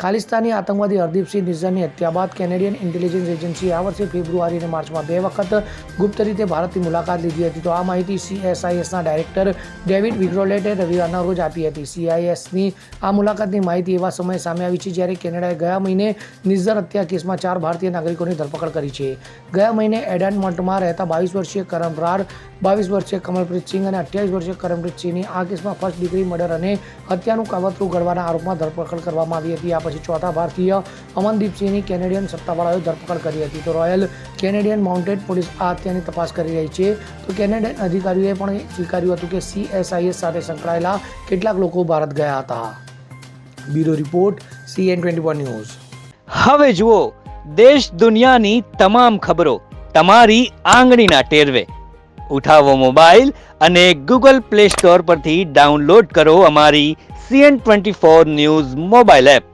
ખાલિસ્તાની આતંકવાદી હરદીપસિંહ નિઝરની હત્યા બાદ કેનેડિયન ઇન્ટેલિજન્સ એજન્સીએ આ વર્ષે ફેબ્રુઆરી અને માર્ચમાં બે વખત ગુપ્ત રીતે ભારતની મુલાકાત લીધી હતી. તો આ માહિતી સીએસઆઈએસના ડાયરેક્ટર ડેવિડ વિગ્રોલેટે રવિવારના રોજ આપી હતી. સીઆઈએસની આ મુલાકાતની માહિતી એવા સમયે સામે આવી છે જ્યારે કેનેડાએ ગયા મહિને નિઝર હત્યા કેસમાં ચાર ભારતીય નાગરિકોની ધરપકડ કરી છે. ગયા મહિને એડનમન્ટમાં રહેતા બાવીસ વર્ષીય કરમરાર બાવીસ વર્ષીય કમલપ્રીત સિંહ અને અઠ્યાવીસ વર્ષીય કરમપ્રીત સિંહની આ કેસમાં ફર્સ્ટ ડિગ્રી મર્ડર અને હત્યાનું કાવતરું ઘડવાના આરોપમાં ધરપકડ કરવામાં આવી હતી. આ પછી ચોથા ભારતીય અમનદીપસિંહની કેનેડિયન સત્તાવાળાઓએ ધરપકડ કરી હતી. તો રોયલ કેનેડિયન માઉન્ટેડ પોલીસ આ હત્યાની તપાસ કરી રહી છે. તો કેનેડિયન અધિકારીઓએ પણ સ્વીકાર્યું હતું કે સીએસઆઈએસ સાથે સંકળાયેલા કેટલાક લોકો ભારત ગયા હતા. Bureau report, CN twenty one news. હવે જુઓ, દેશ દુનિયાની તમામ ખબરો તમારી આંગળીના ટેરવે. ઉઠાવો મોબાઈલ અને ગૂગલ પ્લે સ્ટોર પરથી ડાઉનલોડ કરો અમારી CN twenty four news mobile app.